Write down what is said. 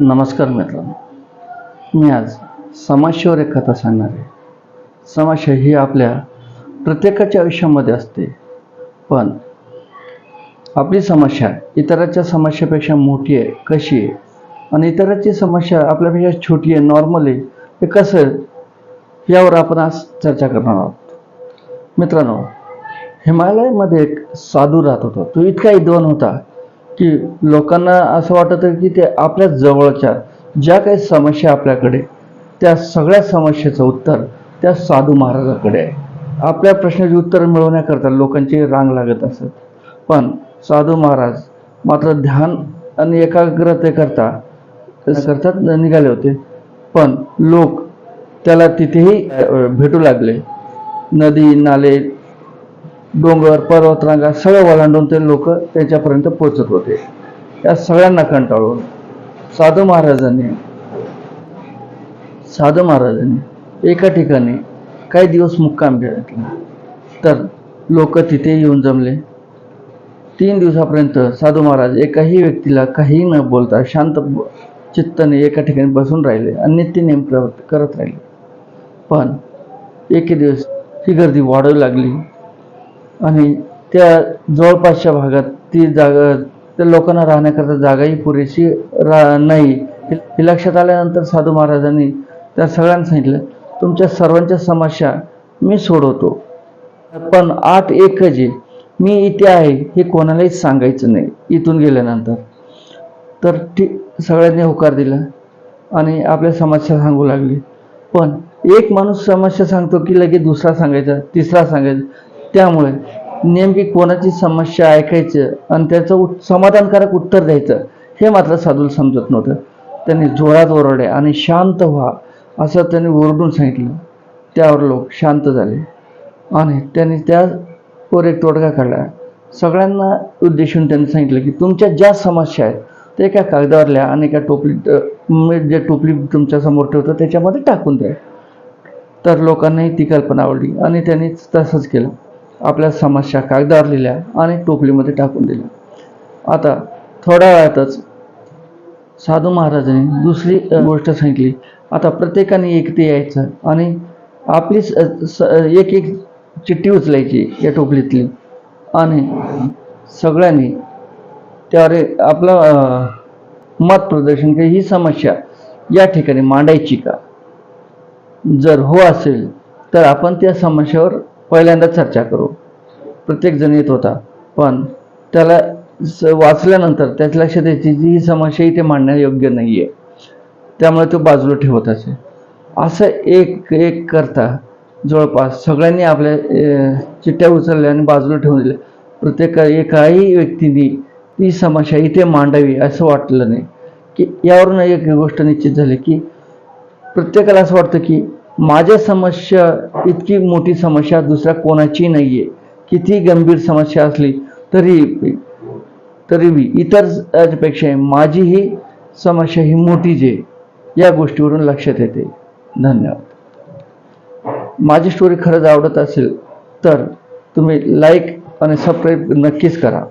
नमस्कार मित्रांनो. मी आज समाजशिवर एक कथा सांगणार आहे. समाजशाही ही आपल्या प्रत्येकाच्या आयुष्यामध्ये असते. पण आपली समस्या इतरांच्या समस्येपेक्षा मोठी आहे कशी आहे? आणि इतरांची समस्या आपल्यापेक्षा छोटी आहे नॉर्मल आहे हे कसं यावर आपण आज चर्चा करणार आहोत. मित्रांनो हिमालयामध्ये एक साधू राहत होता. तो इतका विद्वान होता की लोकांना असं वाटतं की ते आपल्या जवळच्या ज्या काही समस्या आपल्याकडे त्या सगळ्या समस्येचं उत्तर त्या साधू महाराजाकडे आहे. आपल्या प्रश्नाची उत्तर मिळवण्याकरता लोकांची रांग लागत असत. पण साधू महाराज मात्र ध्यान आणि एकाग्रतेकरता करतात निघाले होते. पण लोक त्याला तिथेही भेटू लागले. नदी नाले डोंगर पर्वतरांगा सगळं ओलांडून ते लोक त्याच्यापर्यंत पोचत होते. या सगळ्यांना कंटाळून साधू महाराजांनी साधू महाराजांनी एका ठिकाणी काही दिवस मुक्काम घेतला. तर लोक तिथे येऊन जमले. तीन दिवसापर्यंत साधू महाराज एकाही व्यक्तीला काही न बोलता शांत चित्ताने एका ठिकाणी बसून राहिले आणि नित्यनेम प्रवृत्त करत राहिले. पण एके दिवस ही गर्दी वाढू लागली. आणि त्या जवळपासच्या भागात ती जागा त्या लोकांना राहण्याकरता जागाही पुरेशी रा नाही. हे लक्षात आल्यानंतर साधू महाराजांनी त्या सगळ्यांना सांगितलं तुमच्या सर्वांच्या समस्या मी सोडवतो. पण आठ एक जे मी इथे आहे हे कोणालाही सांगायचं नाही. इथून गेल्यानंतर. तर ठीक सगळ्यांनी होकार दिला आणि आपल्या समस्या सांगू लागली. पण एक माणूस समस्या सांगतो की लगेच दुसरा सांगायचा तिसरा सांगायचा. त्यामुळे नेमकी कोणाची समस्या ऐकायचं आणि त्याचं उत समाधानकारक उत्तर द्यायचं हे मात्र साधूला समजत नव्हतं. त्यांनी जोरात ओरडले आणि शांत व्हा असं त्यांनी ओरडून सांगितलं. त्यावर लोक शांत झाले आणि त्यांनी त्यावर एक तोडगा काढला. सगळ्यांना उद्देशून त्यांनी सांगितलं की तुमच्या ज्या समस्या आहेत ते एका कागदावर लिहा आणि एका टोपलीत म्हणजे जे टोपली तुमच्यासमोर ठेवतं त्याच्यामध्ये टाकून द्या. तर लोकांनाही ती कल्पना आवडली आणि त्यांनी तसंच केलं. आपल्या समस्या कागदावर लिहिल्या आणि टोपलीमध्ये टाकून दिल्या. आता थोड्या वेळातच साधू महाराजांनी दुसरी गोष्ट सांगितली. आता प्रत्येकाने एकटे यायचं आणि आपली एक एक चिठ्ठी उचलायची या टोपलीतली. आणि सगळ्यांनी त्यावर आपलं मत प्रदर्शन की ही समस्या या ठिकाणी मांडायची का? जर हो असेल तर आपण त्या समस्येवर पहिल्यांदा चर्चा करू. प्रत्येकजण येत होता. पण त्याला स- वाचल्यानंतर त्याच लक्षात यायची जी ही समस्या इथे मांडण्यायोग्य नाही आहे त्यामुळे तो बाजूला ठेवत असे. असं एक एक करता जवळपास सगळ्यांनी आपल्या चिठ्ठ्या उचलल्या आणि बाजूला ठेवून दिल्या. प्रत्येक एकाही व्यक्तीने ती समस्या इथे मांडावी असं वाटलं नाही. की यावरून एक गोष्ट निश्चित झाली की प्रत्येकाला असं वाटतं की माझ्या समस्या इतकी मोठी समस्या दुसऱ्या कोणाची नाही आहे किती गंभीर समस्या असली तरी तरी मी इतरपेक्षा माझी ही समस्या ही मोठी आहे. या गोष्टीवरून लक्षात येते. धन्यवाद. माझी स्टोरी खरंच आवडत असेल तर तुम्ही लाईक आणि सबस्क्राईब नक्कीच करा.